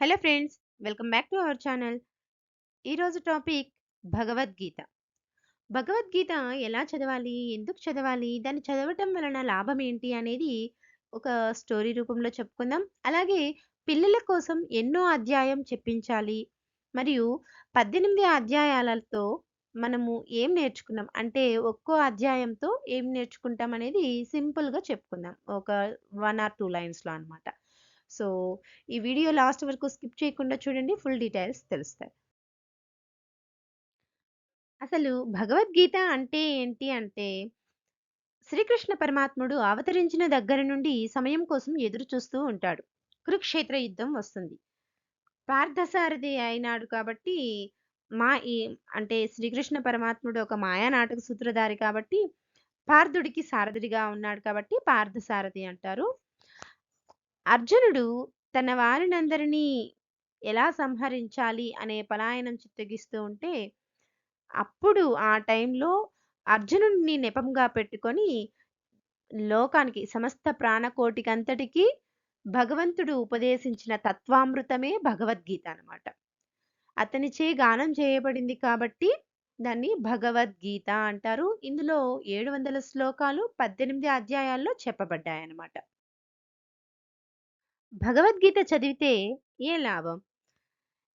Hello friends welcome back to our channel. ఈరోజు topic Bhagavad Gita. Bhagavad Gita ఎలా చదవాలి ఎందుకు చదవాలి దాన్ని చదవటం వలన లాభం ఏంటి అనేది ఒక స్టోరీ రూపంలో చెప్పుకుందాం. అలాగే పిల్లల కోసం ఎన్నో అధ్యాయం చెప్పించాలి. మరియు పద్దెనిమిది అధ్యాయాలతో మనము ఏం నేర్చుకున్నాం? అంటే ఒక్కో అధ్యాయంతో ఏం నేర్చుకుంటాం అనేది సింపుల్గా చెప్పుకుందాం. ఒక వన్ ఆర్ టూ లైన్స్లో అనమాట సో ఈ వీడియో లాస్ట్ వరకు స్కిప్ చేయకుండా చూడండి. ఫుల్ డీటెయిల్స్ తెలుస్తాయి. అసలు భగవద్గీత అంటే ఏంటి అంటే శ్రీకృష్ణ పరమాత్ముడు అవతరించిన దగ్గర నుండి సమయం కోసం ఎదురు చూస్తూ ఉంటాడు. కురుక్షేత్ర యుద్ధం వస్తుంది. పార్థసారథి అయినాడు కాబట్టి మా ఈ అంటే శ్రీకృష్ణ పరమాత్ముడు ఒక మాయా నాటక సూత్రధారి కాబట్టి పార్థుడికి సారథిగా ఉన్నాడు కాబట్టి పార్థసారథి అంటారు. అర్జునుడు తన వారినందరినీ ఎలా సంహరించాలి అనే పలాయనం చిత్తగిస్తూ ఉంటే అప్పుడు ఆ టైంలో అర్జునుడిని నెపంగా పెట్టుకొని లోకానికి సమస్త ప్రాణకోటికంతటికి భగవంతుడు ఉపదేశించిన తత్వామృతమే భగవద్గీత అనమాట అతనిచే గానం చేయబడింది కాబట్టి దాన్ని భగవద్గీత అంటారు. ఇందులో ఏడు వందల శ్లోకాలు పద్దెనిమిది అధ్యాయాల్లో చెప్పబడ్డాయి అన్నమాట భగవద్గీత చదివితే ఏ లాభం?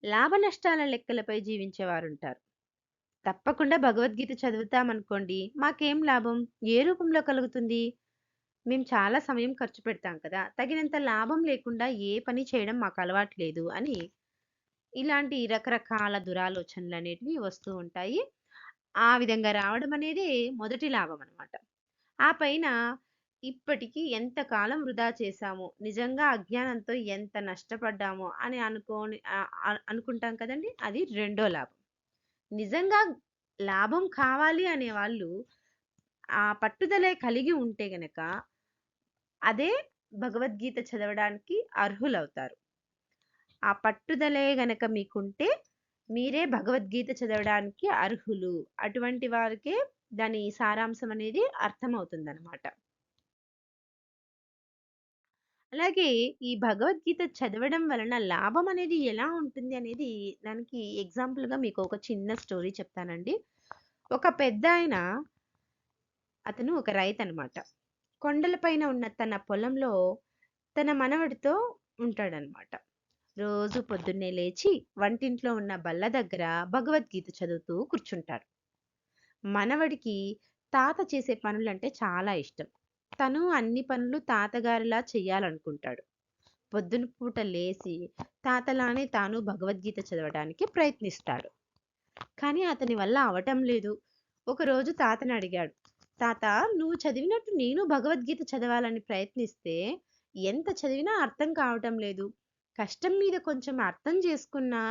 లాభ నష్టాల లెక్కలపై జీవించేవారుంటారు. తప్పకుండా భగవద్గీత చదువుతామనుకోండి మాకేం లాభం? ఏ రూపంలో కలుగుతుంది? మేము చాలా సమయం ఖర్చు పెడతాం కదా తగినంత లాభం లేకుండా ఏ పని చేయడం మాకు అలవాటు లేదు అని ఇలాంటి రకరకాల దురాలోచనలు అనేటివి వస్తూ ఉంటాయి. ఆ విధంగా రావడం అనేది మొదటి లాభం అనమాట ఆ పైన ఇప్పటికీ ఎంత కాలం వృధా చేశామో? నిజంగా అజ్ఞానంతో ఎంత నష్టపడ్డామో? అని అనుకోని అనుకుంటాం కదండి? అది రెండో లాభం. నిజంగా లాభం కావాలి అనే వాళ్ళు ఆ పట్టుదలే కలిగి ఉంటే గనక అదే భగవద్గీత చదవడానికి అర్హులవుతారు. ఆ పట్టుదలే గనక మీకుంటే మీరే భగవద్గీత చదవడానికి అర్హులు. అటువంటి వారికే దాని సారాంశం అనేది అర్థమవుతుందన్నమాట. అలాగే ఈ భగవద్గీత చదవడం వలన లాభం అనేది ఎలా ఉంటుంది అనేది దానికి ఎగ్జాంపుల్గా మీకు ఒక చిన్న స్టోరీ చెప్తానండి. ఒక పెద్ద ఆయన అతను ఒక రైతు అనమాట కొండలపైన ఉన్న తన పొలంలో తన మనవడితో ఉంటాడనమాట రోజు పొద్దున్నే లేచి వంటింట్లో ఉన్న బల్ల దగ్గర భగవద్గీత చదువుతూ కూర్చుంటాడు. మనవడికి తాత చేసే పనులంటే చాలా ఇష్టం. తను అన్ని పనులు తాతగారిలా చేయాలనుకుంటాడు పొద్దున పూట లేచి తాతలానే తాను భగవద్గీత చదవడానికి ప్రయత్నిస్తాడు. కానీ అతని వల్ల అవటం లేదు. ఒకరోజు తాతని అడిగాడు తాత నువ్వు చదివినట్టు నేను భగవద్గీత చదవాలని ప్రయత్నిస్తే ఎంత చదివినా అర్థం కావటం లేదు. కష్టం మీద కొంచెం అర్థం చేసుకున్నా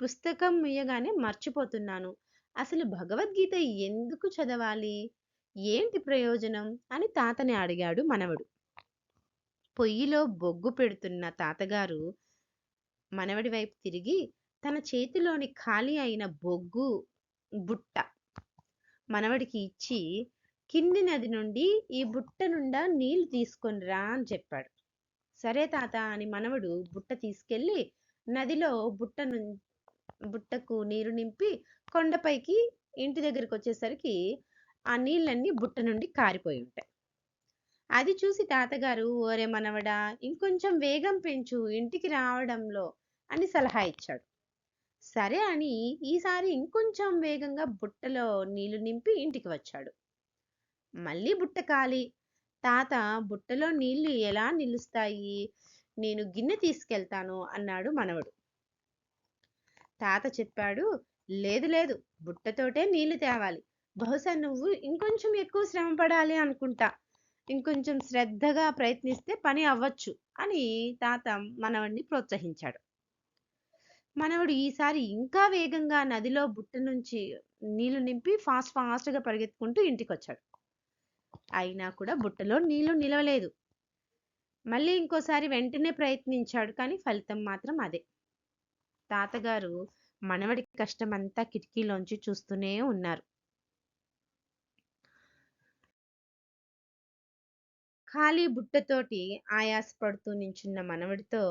పుస్తకం ముయ్యగానే మర్చిపోతున్నాను. అసలు భగవద్గీత ఎందుకు చదవాలి? ఏంటి ప్రయోజనం? అని తాతని అడిగాడు మనవడు. పొయ్యిలో బొగ్గు పెడుతున్న తాతగారు మనవడి వైపు తిరిగి తన చేతిలోని ఖాళీ అయిన బొగ్గు బుట్ట మనవడికి ఇచ్చి కింది నది నుండి ఈ బుట్ట నుండా నీళ్ళు తీసుకొని రా అని చెప్పాడు. సరే తాత అని మనవడు బుట్ట తీసుకెళ్ళి నదిలో బుట్ట బుట్టకు నీరు నింపి కొండపైకి ఇంటి దగ్గరికి వచ్చేసరికి ఆ నీళ్ళన్నీ బుట్ట నుండి కారిపోయి ఉంటాయి. అది చూసి తాతగారు ఓరే మనవడా ఇంకొంచెం వేగం పెంచు ఇంటికి రావడంలో అని సలహా ఇచ్చాడు. సరే అని ఈసారి ఇంకొంచెం వేగంగా బుట్టలో నీళ్ళు నింపి ఇంటికి వచ్చాడు. మళ్ళీ బుట్ట కాలి. తాత బుట్టలో నీళ్ళు ఎలా నిలుస్తాయి? నేను గిన్నె తీసుకెళ్తాను అన్నాడు మనవడు. తాత చెప్పాడు లేదు లేదు బుట్టతోటే నీళ్ళు తేవాలి. బహుశా నువ్వు ఇంకొంచెం ఎక్కువ శ్రమ పడాలి అనుకుంటా. ఇంకొంచెం శ్రద్ధగా ప్రయత్నిస్తే పని అవ్వచ్చు అని తాత మనవడిని ప్రోత్సహించాడు. మనవడు ఈసారి ఇంకా వేగంగా నదిలో బుట్ట నుంచి నీళ్ళు నింపి ఫాస్ట్ ఫాస్ట్గా పరిగెత్తుకుంటూ ఇంటికి వచ్చాడు అయినా కూడా బుట్టలో నీళ్ళు నిలవలేదు. మళ్ళీ ఇంకోసారి వెంటనే ప్రయత్నించాడు కానీ ఫలితం మాత్రం అదే. తాతగారు మనవడి కష్టమంతా కిటికీలోంచి చూస్తూనే ఉన్నారు. ఖాళీ బుట్టతోటి ఆయాసపడుతూ నించున్న మనవడితో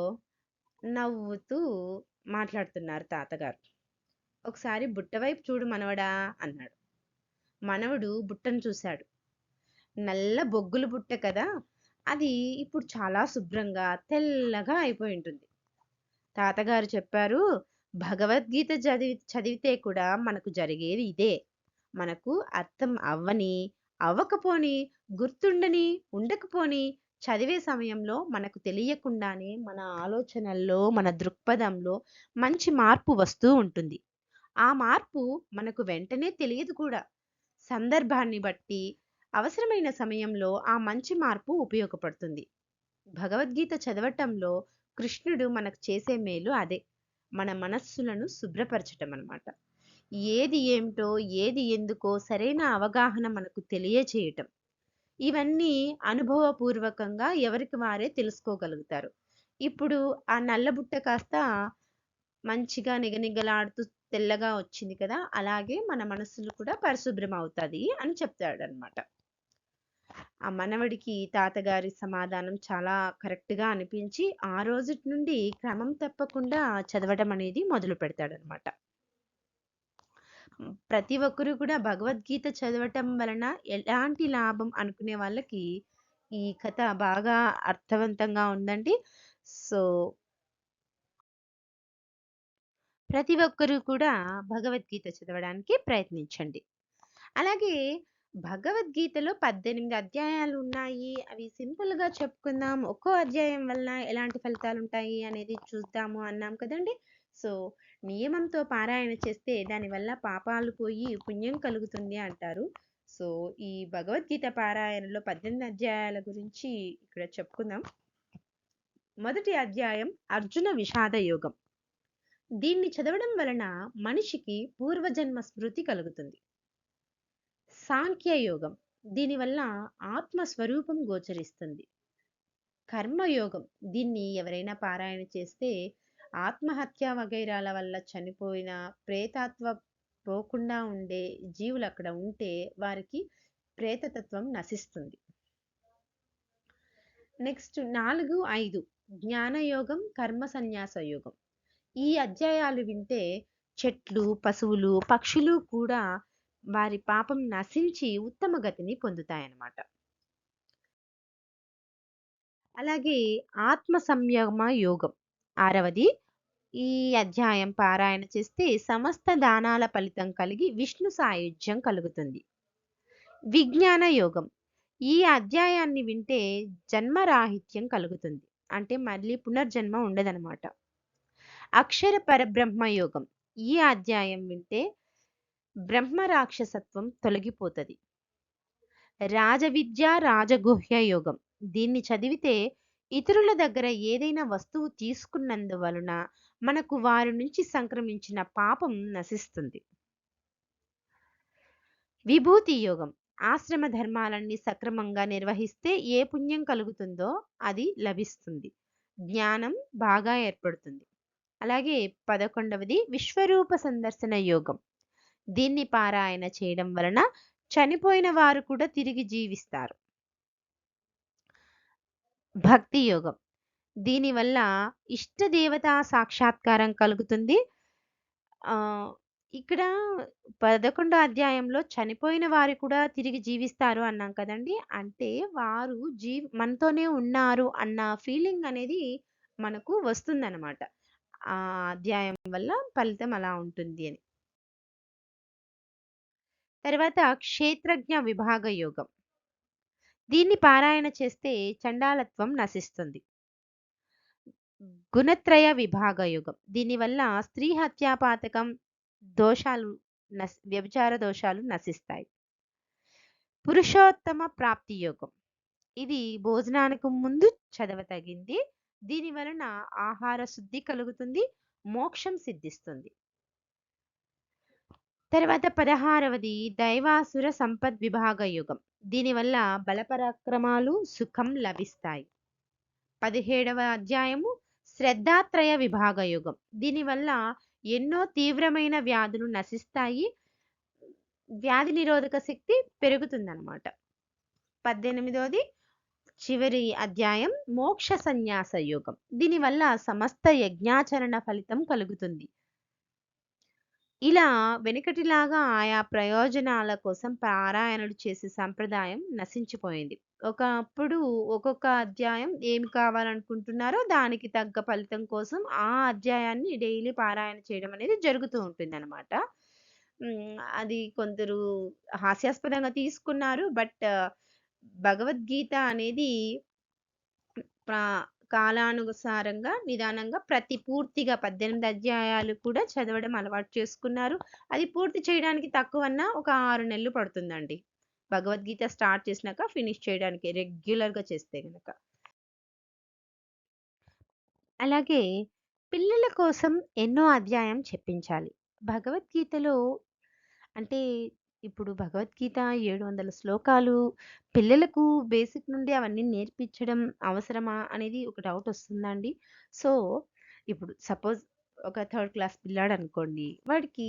నవ్వుతూ మాట్లాడుతున్నారు తాతగారు. "ఒకసారి బుట్ట వైపు చూడు మనవడా" అన్నాడు. మనవడు బుట్టను చూశాడు. నల్ల బొగ్గుల బుట్ట కదా! అది ఇప్పుడు చాలా శుభ్రంగా, తెల్లగా అయిపోయి ఉంటుంది తాతగారు చెప్పారు, "భగవద్గీత చదివి చదివితే కూడా మనకు జరిగేది ఇదే. మనకు అర్థం అవ్వని, అవ్వకపోని, గుర్తుండని, ఉండకపోని చదివే సమయంలో మనకు తెలియకుండానే మన ఆలోచనల్లో, మన దృక్పథంలో మంచి మార్పు వస్తూ ఉంటుంది. ఆ మార్పు మనకు వెంటనే తెలియదు కూడా. సందర్భాన్ని బట్టి, అవసరమైన సమయంలో ఆ మంచి మార్పు ఉపయోగపడుతుంది. భగవద్గీత చదవటంలో కృష్ణుడు మనకు చేసే మేలు అదే. మన మనస్సులను శుభ్రపరచటం అన్నమాట ఏది ఏమిటో, ఏది ఎందుకో సరైన అవగాహన మనకు తెలియచేయటం. ఇవన్నీ అనుభవపూర్వకంగా ఎవరికి వారే తెలుసుకోగలుగుతారు. ఇప్పుడు ఆ నల్లబుట్ట కాస్త మంచిగా నిగనిగలాడుతూ తెల్లగా వచ్చింది కదా! అలాగే మన మనసులు కూడా పరిశుభ్రం అవుతుంది అని చెప్తాడనమాట. ఆ మనవడికి తాతగారి సమాధానం చాలా కరెక్ట్‌గా అనిపించి, ఆ రోజు నుండి క్రమం తప్పకుండా చదవడం అనేది మొదలు పెడతాడనమాట ప్రతి ఒక్కరు కూడా భగవద్గీత చదవటం వలన ఎలాంటి లాభం అనుకునే వాళ్ళకి ఈ కథ బాగా అర్థవంతంగా ఉందండి. సో ప్రతి ఒక్కరు కూడా భగవద్గీత చదవడానికి ప్రయత్నించండి. అలాగే భగవద్గీతలో 18 అధ్యాయాలు ఉన్నాయి. అవి సింపుల్‌గా చెప్పుకుందాం. ఒక్కో అధ్యాయం వలన ఎలాంటి ఫలితాలు ఉంటాయి అనేది చూద్దాము అన్నాం కదండీ! సో, నియమంతో పారాయణ చేస్తే దానివల్ల పాపాలు పోయి పుణ్యం కలుగుతుంది అంటారు. సో, ఈ భగవద్గీత పారాయణలో 18 అధ్యాయాల గురించి ఇక్కడ చెప్పుకుందాం. మొదటి అధ్యాయం అర్జున విషాద యోగం. దీన్ని చదవడం వలన మనిషికి పూర్వజన్మ స్మృతి కలుగుతుంది. సాంఖ్య యోగం. దీనివల్ల ఆత్మ స్వరూపం గోచరిస్తుంది. కర్మయోగం. దీన్ని ఎవరైనా పారాయణ చేస్తే ఆత్మహత్య వగైరాల వల్ల చనిపోయిన ప్రేతత్వ పోకుండా ఉండే జీవులు అక్కడ ఉంటే వారికి ప్రేతతత్వం నశిస్తుంది. నెక్స్ట్ 4, 5 జ్ఞానయోగం, కర్మ సన్యాస యోగం. ఈ అధ్యాయాలు వింటే చెట్లు, పశువులు, పక్షులు కూడా వారి పాపం నశించి ఉత్తమ గతిని పొందుతాయన్నమాట. అలాగే ఆత్మ సంయమ యోగం. ఆరవది ఈ అధ్యాయం పారాయణ చేస్తే సమస్త దానాల ఫలితం కలిగి విష్ణు సాయుధ్యం కలుగుతుంది. విజ్ఞాన యోగం. ఈ అధ్యాయాన్ని వింటే జన్మరాహిత్యం కలుగుతుంది. అంటే మళ్ళీ పునర్జన్మ ఉండదనమాట. అక్షర పరబ్రహ్మ యోగం. ఈ అధ్యాయం వింటే బ్రహ్మ రాక్షసత్వం తొలగిపోతుంది రాజవిద్య, రాజగుహ్య యోగం. దీన్ని చదివితే ఇతరుల దగ్గర ఏదైనా వస్తువు తీసుకున్నందువలన మనకు వారి నుంచి సంక్రమించిన పాపం నశిస్తుంది. విభూతి యోగం. ఆశ్రమ ధర్మాలన్నీ సక్రమంగా నిర్వహిస్తే ఏ పుణ్యం కలుగుతుందో అది లభిస్తుంది. జ్ఞానం బాగా ఏర్పడుతుంది. అలాగే 11వది విశ్వరూప సందర్శన యోగం. దీన్ని పారాయణ చేయడం వలన చనిపోయిన వారు కూడా తిరిగి జీవిస్తారు. భక్తి యోగం. దీనివల్ల ఇష్ట దేవత సాక్షాత్కారం కలుగుతుంది. ఇక్కడ 11 అధ్యాయంలో చనిపోయిన వారు కూడా తిరిగి జీవిస్తారు అన్నాం కదండీ! అంటే వారు జీ మనతోనే ఉన్నారు అన్న ఫీలింగ్ అనేది మనకు వస్తుందన్నమాట ఆ అధ్యాయం వల్ల ఫలితం అలా ఉంటుంది అని. తర్వాత క్షేత్రజ్ఞ విభాగ యోగం. దీన్ని పారాయణ చేస్తే చండాలత్వం నశిస్తుంది. గుణత్రయ విభాగ యుగం దీనివల్ల స్త్రీ హత్యాపాతకం దోషాలు నశ్ వ్యభిచార దోషాలు నశిస్తాయి. పురుషోత్తమ ప్రాప్తి యోగం. ఇది భోజనానికి ముందు చదవతగింది. దీని వలన ఆహార శుద్ధి కలుగుతుంది. మోక్షం సిద్ధిస్తుంది. తర్వాత 16వది దైవాసుర సంపద్ విభాగ యుగం దీనివల్ల బలపరాక్రమాలు, సుఖం లభిస్తాయి. 17వ అధ్యాయము శ్రద్ధాత్రయ విభాగ యుగం దీనివల్ల ఎన్నో తీవ్రమైన వ్యాధులు నశిస్తాయి. వ్యాధి నిరోధక శక్తి పెరుగుతుందన్నమాట పద్దెనిమిదవది చివరి అధ్యాయం మోక్ష సన్యాస యోగం దీనివల్ల సమస్త యజ్ఞాచరణ ఫలితం కలుగుతుంది ఇలా వెనుకటిలాగా ఆయా ప్రయోజనాల కోసం పారాయణలు చేసే సంప్రదాయం నశించిపోయింది. ఒకప్పుడు ఒక్కొక్క అధ్యాయం ఏమి కావాలనుకుంటున్నారో దానికి తగ్గ ఫలితం కోసం ఆ అధ్యాయాన్ని డైలీ పారాయణ చేయడం అనేది జరుగుతూ ఉంటుంది అనమాట అది కొందరు హాస్యాస్పదంగా తీసుకున్నారు. బట్ భగవద్గీత అనేది కాలానుసారంగా నిదానంగా ప్రతి పూర్తిగా పద్దెనిమిది అధ్యాయాలు కూడా చదవడం అలవాటు చేసుకున్నారు. అది పూర్తి చేయడానికి తక్కువన్నా ఒక ఆరు నెలలు పడుతుందండి. భగవద్గీత స్టార్ట్ చేసినాక ఫినిష్ చేయడానికి రెగ్యులర్గా చేస్తే కనుక అలాగే పిల్లల కోసం ఎన్నో అధ్యాయం చెప్పించాలి. భగవద్గీతలో అంటే ఇప్పుడు భగవద్గీత ఏడు వందల శ్లోకాలు పిల్లలకు బేసిక్ నుండి అవన్నీ నేర్పించడం అవసరమా అనేది ఒక డౌట్ వస్తుందండి. సో ఇప్పుడు సపోజ్ ఒక థర్డ్ క్లాస్ పిల్లాడు అనుకోండి వాడికి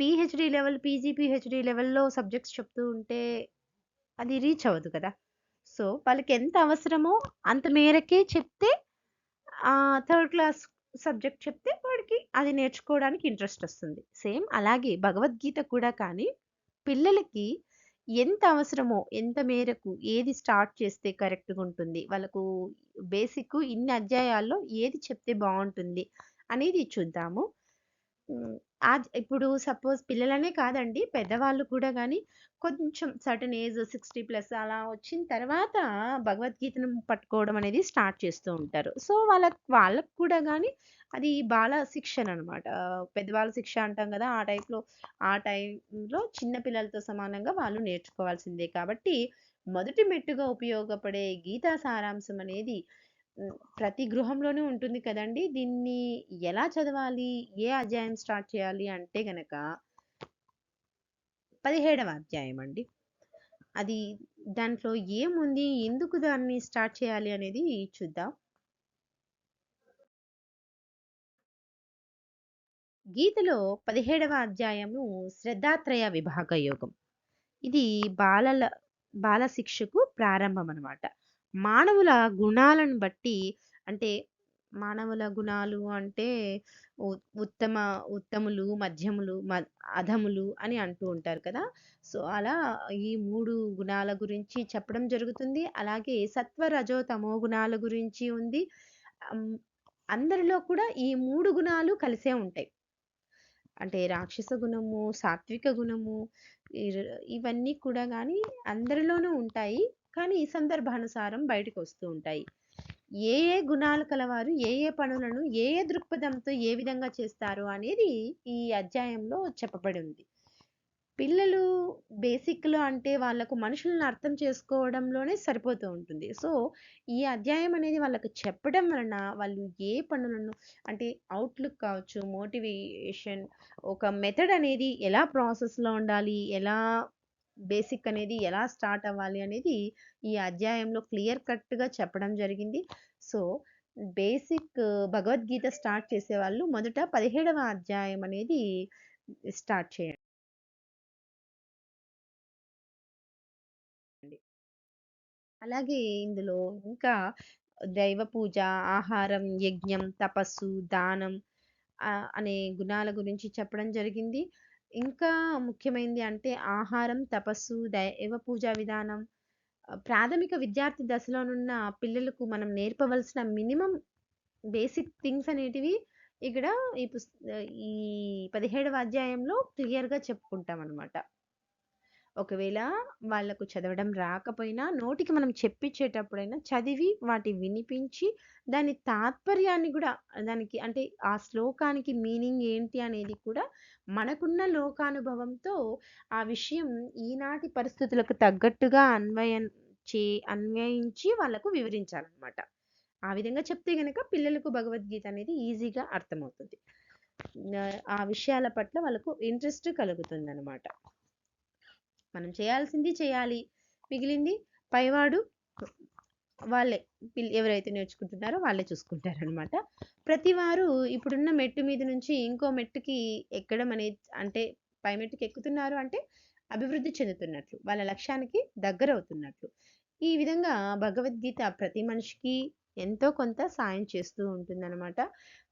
పిహెచ్డి లెవెల్ పీజీ పిహెచ్డి లెవెల్లో సబ్జెక్ట్స్ చెప్తూ ఉంటే అది రీచ్ అవ్వదు కదా. సో వాళ్ళకి ఎంత అవసరమో అంత మేరకే చెప్తే థర్డ్ క్లాస్ సబ్జెక్ట్ చెప్తే వాడికి అది నేర్చుకోవడానికి ఇంట్రెస్ట్ వస్తుంది. సేమ్ అలాగే భగవద్గీత కూడా కానీ పిల్లలకి ఎంత అవసరమో ఎంత మేరకు ఏది స్టార్ట్ చేస్తే కరెక్ట్గా ఉంటుంది వాళ్ళకు బేసిక్ ఇన్ని అధ్యాయాల్లో ఏది చెప్తే బాగుంటుంది అనేది చూద్దాము. ఆ ఇప్పుడు సపోజ్ పిల్లలనే కాదండి పెద్దవాళ్ళు కూడా కానీ కొంచెం సర్టన్ ఏజ్ సిక్స్టీ ప్లస్ అలా వచ్చిన తర్వాత భగవద్గీతను పట్టుకోవడం అనేది స్టార్ట్ చేస్తూ ఉంటారు. సో వాళ్ళకి వాళ్ళకు కూడా కానీ అది బాల శిక్షణ అనమాట పెద్దవాళ్ళ శిక్ష అంటాం కదా ఆ టైప్లో ఆ టైంలో చిన్న పిల్లలతో సమానంగా వాళ్ళు నేర్చుకోవాల్సిందే. కాబట్టి మొదటి మెట్టుగా ఉపయోగపడే గీతా సారాంశం అనేది ప్రతి గృహంలోనూ ఉంటుంది కదండి. దీన్ని ఎలా చదవాలి? ఏ అధ్యాయం స్టార్ట్ చేయాలి అంటే గనక పదిహేడవ అధ్యాయం అండి. అది దాంట్లో ఏముంది? ఎందుకు దాన్ని స్టార్ట్ చేయాలి అనేది చూద్దాం. గీతలో పదిహేడవ అధ్యాయము శ్రద్ధాత్రయ విభాగ యోగం. ఇది బాలల బాల శిక్షకు ప్రారంభం అన్నమాట మానవుల గుణాలను బట్టి అంటే మానవుల గుణాలు అంటే ఉ- ఉత్తమ ఉత్తములు మధ్యములు మ- అధములు అని అంటూ ఉంటారు కదా. సో అలా ఈ మూడు గుణాల గురించి చెప్పడం జరుగుతుంది. అలాగే సత్వ రజో తమో గుణాల గురించి ఉంది. అమ్, అందరిలో కూడా ఈ మూడు గుణాలు కలిసే ఉంటాయి. అంటే రాక్షస గుణము సాత్విక గుణము ఇవన్నీ కూడా కానీ అందరిలోనూ ఉంటాయి. కానీ ఈ సందర్భానుసారం బయటకు వస్తూ ఉంటాయి. ఏ ఏ గుణాలు కలవారు ఏ ఏ పనులను ఏ ఏ దృక్పథంతో ఏ విధంగా చేస్తారు అనేది ఈ అధ్యాయంలో చెప్పబడి ఉంది. పిల్లలు బేసిక్లో అంటే వాళ్ళకు మనుషులను అర్థం చేసుకోవడంలోనే సరిపోతూ ఉంటుంది. సో ఈ అధ్యాయం అనేది వాళ్ళకు చెప్పడం వలన వాళ్ళు ఏ పనులను అంటే అవుట్లుక్ కావచ్చు మోటివేషన్ ఒక మెథడ్ అనేది ఎలా ప్రాసెస్లో ఉండాలి ఎలా బేసిక్ అనేది ఎలా స్టార్ట్ అవ్వాలి అనేది ఈ అధ్యాయంలో క్లియర్ కట్గా చెప్పడం జరిగింది. సో బేసిక్ భగవద్గీత స్టార్ట్ చేసే వాళ్ళు మొదట పదిహేడవ అధ్యాయం అనేది స్టార్ట్ చేయండి. అలాగే ఇందులో ఇంకా దైవ పూజ ఆహారం యజ్ఞం తపస్సు దానం అనే గుణాల గురించి చెప్పడం జరిగింది. ఇంకా ముఖ్యమైనది అంటే ఆహారం తపస్సు దైవ పూజా విధానం. ప్రాథమిక విద్యార్థి దశలోనున్న పిల్లలకు మనం నేర్పవలసిన మినిమం బేసిక్ థింగ్స్ అనేటివి ఇక్కడ ఈ పుస్ ఈ పదిహేడవ అధ్యాయంలో క్లియర్గా చెప్పుకుంటాం అనమాట ఒకవేళ వాళ్ళకు చదవడం రాకపోయినా నోటికి మనం చెప్పించేటప్పుడైనా చదివి వాటి వినిపించి దాని తాత్పర్యాన్ని కూడా దానికి అంటే ఆ శ్లోకానికి మీనింగ్ ఏంటి అనేది కూడా మనకున్న లోకానుభవంతో ఆ విషయం ఈనాటి పరిస్థితులకు తగ్గట్టుగా అన్వయం చే అన్వయించి వాళ్ళకు వివరించాలన్నమాట. ఆ విధంగా చెప్తే గనక పిల్లలకు భగవద్గీత అనేది ఈజీగా అర్థమవుతుంది. ఆ- ఆ విషయాల పట్ల వాళ్ళకు ఇంట్రెస్ట్ కలుగుతుంది అనమాట మనం చేయాల్సింది చేయాలి. మిగిలింది పైవాడు వాళ్ళే. ఎవరైతే నేర్చుకుంటున్నారో వాళ్ళే చూసుకుంటారనమాట ప్రతి వారు ఇప్పుడున్న మెట్టు మీద నుంచి ఇంకో మెట్టుకి ఎక్కడం అనేది అంటే పై మెట్టుకి ఎక్కుతున్నారు అంటే అభివృద్ధి చెందుతున్నట్లు వాళ్ళ లక్ష్యానికి దగ్గర అవుతున్నట్లు ఈ విధంగా భగవద్గీత ప్రతి మనిషికి ఎంతో కొంత సాయం చేస్తూ ఉంటుందనమాట.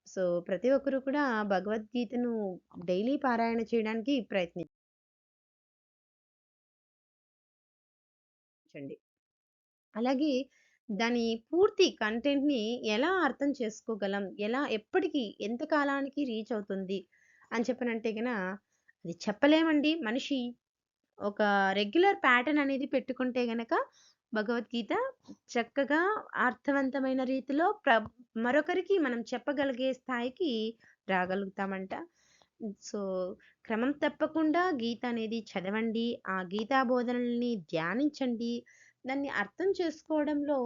సో, ప్రతి ఒక్కరు కూడా భగవద్గీతను డైలీ పారాయణ చేయడానికి గమనించండి అలాగే దాని పూర్తి కంటెంట్‌ని ఎలా అర్థం చేసుకోగలం? ఎలా ఎప్పటికీ ఎంత కాలానికి రీచ్ అవుతుంది? అని చెప్పనంటే గన అది చెప్పలేమండి. మనిషి ఒక రెగ్యులర్ ప్యాటర్న్ అనేది పెట్టుకుంటే గనక భగవద్గీత చక్కగా అర్థవంతమైన రీతిలో ప్ర మరొకరికి మనం చెప్పగలిగే స్థాయికి రాగలుగుతామంట. సో, క్రమం తప్పకుండా గీత అనేది చదవండి. ఆ గీతా బోధనల్ని ధ్యానించండి. దాన్ని అర్థం చేసుకోవడంలో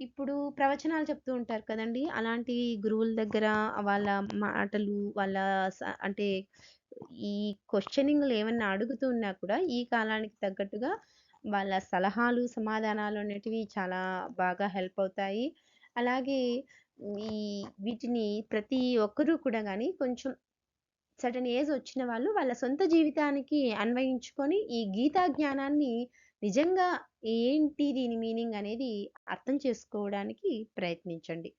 ఇప్పుడు ప్రవచనాలు చెప్తూ ఉంటారు కదండీ! అలాంటి గురువుల దగ్గర వాళ్ళ మాటలు, వాళ్ళ స అంటే ఈ క్వశ్చనింగ్లు ఏమన్నా అడుగుతూ ఉన్నా కూడా ఈ కాలానికి తగ్గట్టుగా వాళ్ళ సలహాలు, సమాధానాలు అనేటివి చాలా బాగా హెల్ప్ అవుతాయి. అలాగే ఈ వీటిని ప్రతి ఒక్కరూ కూడా కానీ కొంచెం సర్టెన్ ఏజ్ వచ్చిన వాళ్ళు వాళ్ళ సొంత జీవితానికి అన్వయించుకొని ఈ గీతా జ్ఞానాన్ని నిజంగా ఏంటి దీని మీనింగ్ అనేది అర్థం చేసుకోవడానికి ప్రయత్నించండి.